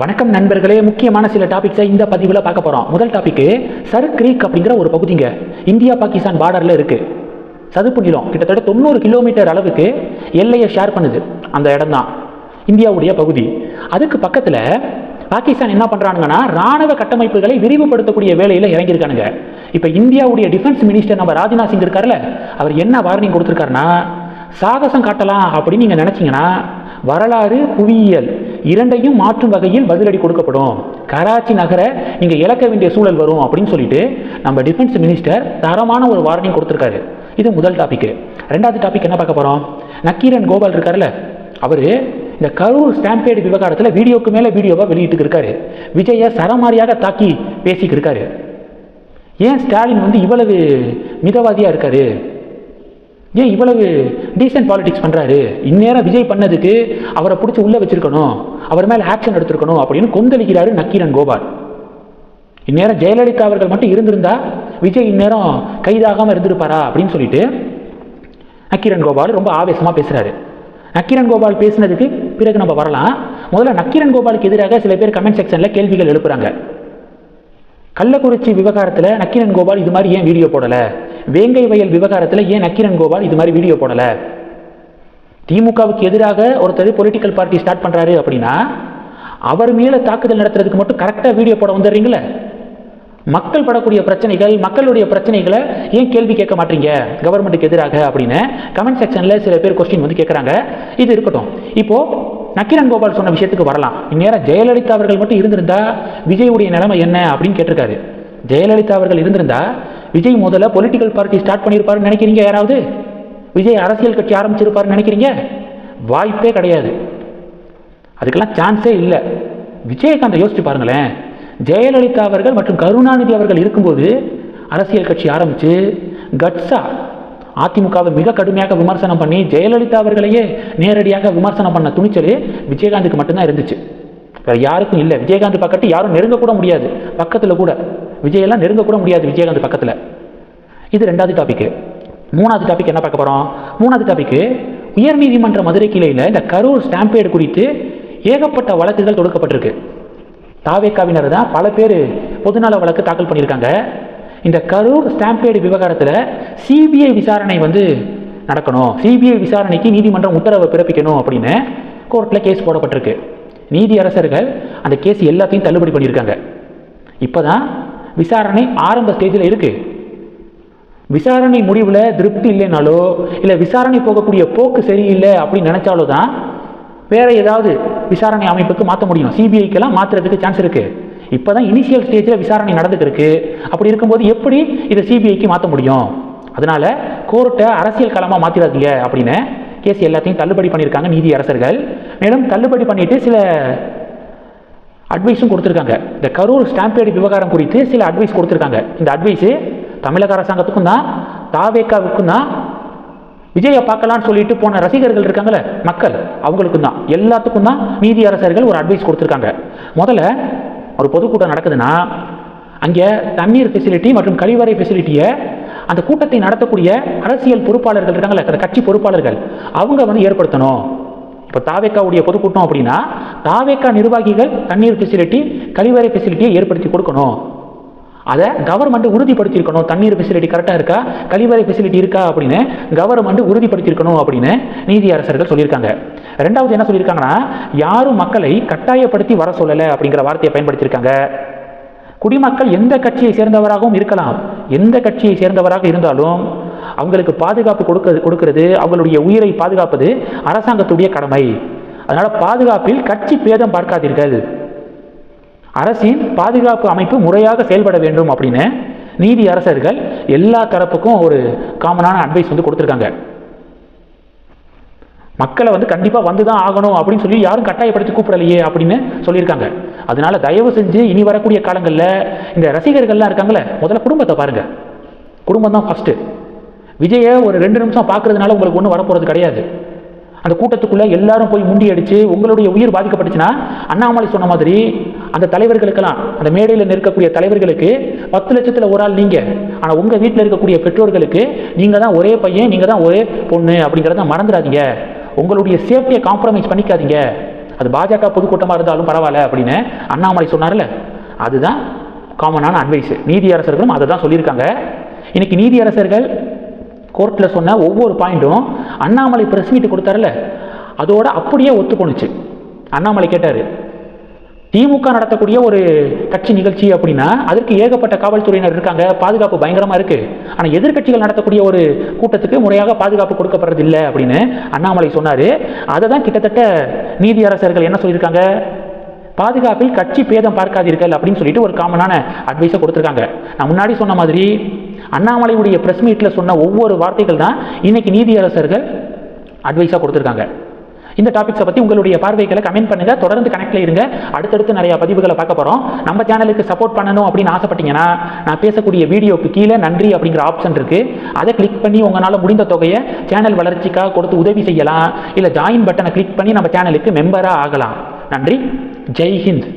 வணக்கம் நண்பர்களே முக்கியமான சில டாபிக்ஸை இந்த பதிவில் பார்க்க போகிறோம் முதல் டாபிக்கு சர் கிரீக் அப்படிங்கிற ஒரு பகுதிங்க. இந்தியா பாகிஸ்தான் பார்டரில் இருக்குது சதுப்பு நிலம் கிட்டத்தட்ட தொண்ணூறு கிலோமீட்டர் அளவுக்கு எல்லையை ஷேர் பண்ணுது. அந்த இடம் தான் இந்தியாவுடைய பகுதி. அதுக்கு பக்கத்தில் பாகிஸ்தான் என்ன பண்ணுறானுங்கன்னா ராணுவ கட்டமைப்புகளை விரிவுபடுத்தக்கூடிய வேலையில் இறங்கியிருக்கானுங்க. இப்போ இந்தியாவுடைய டிஃபென்ஸ் மினிஸ்டர் நம்ம ராஜ்நாத் சிங் இருக்கார்ல அவர் என்ன வார்னிங் கொடுத்துருக்காருன்னா சாகசம் காட்டலாம் அப்படின்னு நீங்கள் நினச்சிங்கன்னா வரலாறு புவியியல் இரண்டையும் மாற்றும் வகையில் பதிலடி கொடுக்கப்படும். கராச்சி நகரை நீங்கள் இழக்க வேண்டிய சூழல் வரும் அப்படின்னு சொல்லிட்டு நம்ம டிஃபென்ஸ் மினிஸ்டர் தரமான ஒரு வார்னிங் கொடுத்துருக்காரு. இது முதல் டாபிக் ரெண்டாவது டாபிக் என்ன பார்க்க போகிறோம் நக்கீரன் கோபால் இருக்கார்ல அவர் இந்த கரூர் ஸ்டாம்பேடு விவகாரத்தில் வீடியோக்கு மேலே வீடியோவாக வெளியிட்டு இருக்காரு. விஜயை சரமாரியாக தாக்கி பேசிக்கிருக்காரு ஏன் ஸ்டாலின் வந்து இவ்வளவு மிதவாதியாக இருக்காரு? ஏன் இவ்வளவு டீசென்ட் பாலிடிக்ஸ் பண்ணுறாரு இந்நேரம் விஜய் பண்ணதுக்கு அவரை பிடிச்சி உள்ளே வச்சிருக்கணும் அவர் மேலே ஆக்ஷன் எடுத்திருக்கணும் அப்படின்னு கொந்தளிக்கிறாரு நக்கீரன் கோபால். இந்நேரம் ஜெயலலிதா அவர்கள் மட்டும் இருந்திருந்தா விஜய் இந்நேரம் கைதாகாமல் இருந்திருப்பாரா அப்படின்னு சொல்லிட்டு நக்கீரன் கோபால் ரொம்ப ஆவேசமாக பேசுகிறாரு நக்கீரன் கோபால் பேசினதுக்கு பிறகு நம்ம வரலாம். முதல்ல நக்கீரன் கோபாலுக்கு எதிராக சில பேர் கமெண்ட் செக்ஷனில் கேள்விகள் எழுப்புறாங்க. கள்ளக்குறிச்சி விவகாரத்தில் நக்கீரன் கோபால் இது மாதிரி ஏன் வீடியோ போடலை? வேங்கை வயல் விவகாரத்தில் ஏன் நக்கிரன் கோபால் இது மாதிரி வீடியோ போடலை? திமுகவுக்கு எதிராக ஒருத்தர் பொலிட்டிக்கல் பார்ட்டி ஸ்டார்ட் பண்ணுறாரு அப்படின்னா அவர் மேலே தாக்குதல் நடத்துறதுக்கு மட்டும் கரெக்டாக வீடியோ போட வந்துடுறீங்களே? மக்கள் படக்கூடிய பிரச்சனைகள் மக்களுடைய பிரச்சனைகளை ஏன் கேள்வி கேட்க மாட்டீங்க? கவர்மெண்ட்டுக்கு எதிராக அப்படின்னு கமெண்ட் செக்ஷனில் சில பேர் கொஸ்டின் வந்து கேட்குறாங்க. இது இருக்கட்டும். இப்போது நக்கிரன் கோபால் சொன்ன விஷயத்துக்கு வரலாம். இந்நேரம் ஜெயலலிதா அவர்கள் மட்டும் இருந்திருந்தா விஜயுடைய நிலைமை என்ன அப்படின்னு கேட்டிருக்காரு. ஜெயலலிதா அவர்கள் இருந்திருந்தா விஜய் முதல்ல பொலிட்டிக்கல் பார்ட்டி ஸ்டார்ட் பண்ணியிருப்பாருன்னு நினைக்கிறீங்க யாராவது? விஜய் அரசியல் கட்சி ஆரம்பிச்சிருப்பாருன்னு நினைக்கிறீங்க? வாய்ப்பே கிடையாது. அதுக்கெல்லாம் சான்ஸே இல்லை. விஜயகாந்தை யோசிச்சு பாருங்களேன். ஜெயலலிதா அவர்கள் மற்றும் கருணாநிதி அவர்கள் இருக்கும்போது அரசியல் கட்சி ஆரம்பித்து கட்ஸா அதிமுகவை மிக கடுமையாக விமர்சனம் பண்ணி ஜெயலலிதா அவர்களையே நேரடியாக விமர்சனம் பண்ண துணிச்சல் விஜயகாந்துக்கு மட்டும்தான் இருந்துச்சு. வேறு யாருக்கும் இல்லை. விஜயகாந்த் பக்கத்து யாரும் நெருங்கக்கூட முடியாது. பக்கத்தில் கூட. விஜயெல்லாம் நெருங்கக்கூட முடியாது விஜயகாந்த் பக்கத்தில். இது ரெண்டாவது டாபிக்கு மூணாவது டாபிக் என்ன பார்க்க போகிறோம் மூணாவது டாபிக்கு உயர்நீதிமன்ற மதுரை கிளையில் இந்த கரூர் ஸ்டாம்பேடு குறித்து ஏகப்பட்ட வழக்குகள் தொடுக்கப்பட்டிருக்கு. தாவேக்காவினர் தான் பல பேர் பொதுநல வழக்கு தாக்கல் பண்ணியிருக்காங்க. இந்த கரூர் ஸ்டாம்பேடு விவகாரத்தில் சிபிஐ விசாரணை வந்து நடக்கணும். சிபிஐ விசாரணைக்கு நீதிமன்றம் உத்தரவை பிறப்பிக்கணும் அப்படின்னு கோர்ட்டில் கேஸ் போடப்பட்டிருக்கு. நீதி அரசர்கள் அந்த கேஸ் எல்லாத்தையும் தள்ளுபடி பண்ணியிருக்காங்க. இப்போ தான் விசாரணை ஆரம்ப ஸ்டேஜில் இருக்குது விசாரணை முடிவில் திருப்தி இல்லைனாலோ இல்லை விசாரணை போகக்கூடிய போக்கு சரியில்லை அப்படின்னு நினச்சாலோ தான் வேற ஏதாவது விசாரணை அமைப்புக்கு மாற்ற முடியும். சிபிஐக்கெல்லாம் மாற்றுறதுக்கு சான்ஸ் இருக்கு. இப்போ தான் இனிஷியல் ஸ்டேஜில் விசாரணை நடந்துகிட்டு இருக்கு. அப்படி இருக்கும்போது எப்படி இதை சிபிஐக்கு மாற்ற முடியும்? அதனால கோர்ட்டை அரசியல் களமாக மாற்றிடாதீங்க அப்படின்னு கேஸ் எல்லாத்தையும் தள்ளுபடி பண்ணியிருக்காங்க நீதி அரசர்கள். மேலும் தள்ளுபடி பண்ணிட்டு சில அட்வைஸும் கொடுத்துருக்காங்க. இந்த கரூர் ஸ்டாம்பேடு விவகாரம் குறித்து சில அட்வைஸ் கொடுத்துருக்காங்க. இந்த அட்வைஸு தமிழக அரசாங்கத்துக்கும் தான் தாவேக்காவுக்கும் தான் விஜயை பார்க்கலான்னு சொல்லிட்டு போன ரசிகர்கள் இருக்காங்களே மக்கள் அவங்களுக்கும் தான். எல்லாத்துக்கும் தான் நீதி அரசர்கள் ஒரு அட்வைஸ் கொடுத்துருக்காங்க. முதல்ல ஒரு பொதுக்கூட்டம் நடக்குதுன்னா அங்கே தண்ணீர் ஃபெசிலிட்டி மற்றும் கழிவறை ஃபெசிலிட்டியை அந்த கூட்டத்தை நடத்தக்கூடிய அரசியல் பொறுப்பாளர்கள் இருக்காங்களே அந்த கட்சி பொறுப்பாளர்கள் அவங்க வந்து ஏற்படுத்தணும். இப்போ தாவேக்காவுடைய பொதுக்கூட்டம் அப்படின்னா தாவேக்கா நிர்வாகிகள் தண்ணீர் ஃபெசிலிட்டி கழிவறை ஃபெசிலிட்டியை ஏற்படுத்தி கொடுக்கணும். அதை கவர்மெண்ட் உறுதிப்படுத்தியிருக்கணும். தண்ணீர் ஃபெசிலிட்டி கரெக்டாக இருக்கா? கழிவறை ஃபெசிலிட்டி இருக்கா அப்படின்னு கவர்மெண்ட் உறுதிப்படுத்தியிருக்கணும் அப்படின்னு நீதி அரசர்கள் சொல்லியிருக்காங்க. ரெண்டாவது என்ன சொல்லியிருக்காங்கன்னா யாரும் மக்களை கட்டாயப்படுத்தி வர சொல்லலை அப்படிங்கிற வார்த்தையை பயன்படுத்தியிருக்காங்க. குடிமக்கள் எந்த கட்சியை சேர்ந்தவராகவும் இருக்கலாம். எந்த கட்சியை சேர்ந்தவராக இருந்தாலும் அவங்களுக்கு பாதுகாப்பு கொடுக்க கொடுக்கிறது அவங்களுடைய உயிரை பாதுகாப்பது அரசாங்கத்துடைய கடமை. அதனால் பாதுகாப்பில் கட்சி பேதம் பார்க்காதீர்கள். அரசின் பாதுகாப்பு அமைப்பு முறையாக செயல்பட வேண்டும் அப்படின்னு நீதி அரசர்கள் எல்லா தரப்புக்கும் ஒரு காமனான அட்வைஸ் வந்து கொடுத்துருக்காங்க. மக்களை வந்து கண்டிப்பாக வந்து தான் ஆகணும் அப்படின்னு சொல்லி யாரும் கட்டாயப்படுத்தி கூப்பிடலையே அப்படின்னு சொல்லியிருக்காங்க. அதனால தயவு செஞ்சு இனி வரக்கூடிய காலங்களில் இந்த ரசிகர்கள்லாம் இருக்காங்களே முதல்ல குடும்பத்தை பாருங்கள் குடும்பம் தான் ஃபஸ்ட்டு விஜயை ஒரு ரெண்டு நிமிஷம் பார்க்கறதுனால உங்களுக்கு ஒன்றும் வரப்போகிறது கிடையாது. அந்த கூட்டத்துக்குள்ளே எல்லாரும் போய் முண்டி அடித்து உங்களுடைய உயிர் பாதிக்கப்பட்டுச்சுன்னா அண்ணாமலை சொன்ன மாதிரி அந்த தலைவர்களுக்கெல்லாம் அந்த மேடையில் நிற்கக்கூடிய தலைவர்களுக்கு பத்து லட்சத்தில் ஒரு ஆள் நீங்கள் ஆனால் உங்கள் வீட்டில் இருக்கக்கூடிய பெற்றோர்களுக்கு நீங்கள் தான் ஒரே பையன் நீங்கள் தான் ஒரே பொண்ணு அப்படிங்கிறத மறந்துடாதீங்க. உங்களுடைய சேஃப்டியை காம்ப்ரமைஸ் பண்ணிக்காதீங்க. அது பாஜக பொதுக்கூட்டமாக இருந்தாலும் பரவாயில்ல அப்படின்னு அண்ணாமலை சொன்னார்ல. அதுதான் காமனான அட்வைஸ் நீதியரசர்களும் அதை தான் சொல்லியிருக்காங்க. இன்னைக்கு நீதியரசர்கள் கோர்ட்டில் சொன்ன ஒவ்வொரு பாயிண்ட்டும் அண்ணாமலை ப்ரெஸ் மீட் கொடுத்தாருல அதோட அப்படியே ஒத்து அண்ணாமலை கேட்டார் திமுக நடத்தக்கூடிய ஒரு கட்சி நிகழ்ச்சி அப்படின்னா அதற்கு ஏகப்பட்ட காவல்துறையினர் இருக்காங்க பாதுகாப்பு பயங்கரமாக இருக்குது ஆனால் எதிர்க்கட்சிகள் நடத்தக்கூடிய ஒரு கூட்டத்துக்கு முறையாக பாதுகாப்பு கொடுக்கப்படுறதில்லை அப்படின்னு அண்ணாமலை சொன்னார். அதை தான் கிட்டத்தட்ட நீதியரசர்கள் என்ன சொல்லியிருக்காங்க? பாதுகாப்பில் கட்சி பேதம் பார்க்காதீர்கள் அப்படின்னு சொல்லிட்டு ஒரு காமனான அட்வைஸை கொடுத்துருக்காங்க. நான் முன்னாடி சொன்ன மாதிரி அண்ணாமலையுடைய ப்ரெஸ் மீட்டில் சொன்ன ஒவ்வொரு வார்த்தைகள் தான் இன்னைக்கு நீதியரசர்கள் அட்வைஸாக கொடுத்துருக்காங்க. இந்த டாபிக்ஸை பற்றி உங்களுடைய பார்வைகளை கமெண்ட் பண்ணுங்கள் தொடர்ந்து கனெக்டில் இருங்க. அடுத்தடுத்து நிறையா பதிவுகளை பார்க்க போகிறோம் நம்ம சேனலுக்கு சப்போர்ட் பண்ணணும் அப்படின்னு ஆசைப்பட்டீங்கன்னா நான் பேசக்கூடிய வீடியோக்கு கீழே நன்றி அப்படிங்கிற ஆப்ஷன் இருக்குது அதை கிளிக் பண்ணி உங்களால் முடிந்த தொகையை சேனல் வளர்ச்சிக்காக கொடுத்து உதவி செய்யலாம். இல்லை ஜாயின் பட்டனை கிளிக் பண்ணி நம்ம சேனலுக்கு மெம்பராக ஆகலாம். நன்றி. ஜெய் ஹிந்த்